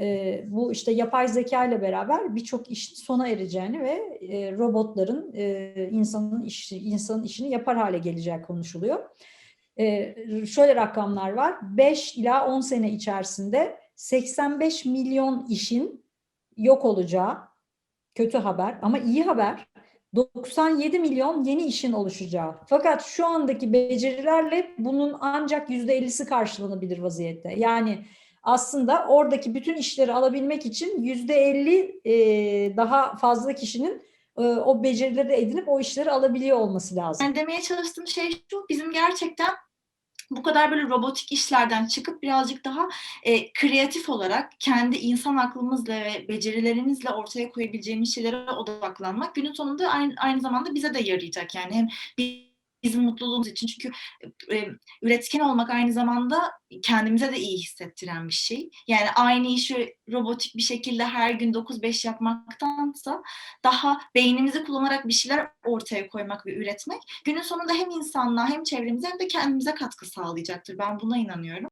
e, bu işte yapay zeka ile beraber birçok işin sona ereceğini ve e, robotların e, insanın işi, insanın işini yapar hale geleceği konuşuluyor. E, şöyle rakamlar var. 5 ila 10 sene içerisinde 85 milyon işin yok olacağı kötü haber ama iyi haber 97 milyon yeni işin oluşacağı. Fakat şu andaki becerilerle bunun ancak %50'si karşılanabilir vaziyette. Yani aslında oradaki bütün işleri alabilmek için %50 e, daha fazla kişinin e, o becerileri edinip o işleri alabiliyor olması lazım. Yani demeye çalıştığım şey şu, bizim gerçekten bu kadar böyle robotik işlerden çıkıp birazcık daha e, kreatif olarak kendi insan aklımızla ve becerilerimizle ortaya koyabileceğimiz şeylere odaklanmak günün sonunda aynı, aynı zamanda bize de yarayacak. Yani hem bizim mutluluğumuz için çünkü e, üretken olmak aynı zamanda kendimize de iyi hissettiren bir şey. Yani aynı işi robotik bir şekilde her gün 9-5 yapmaktansa daha beynimizi kullanarak bir şeyler ortaya koymak ve üretmek günün sonunda hem insanlığa hem çevremize hem de kendimize katkı sağlayacaktır. Ben buna inanıyorum.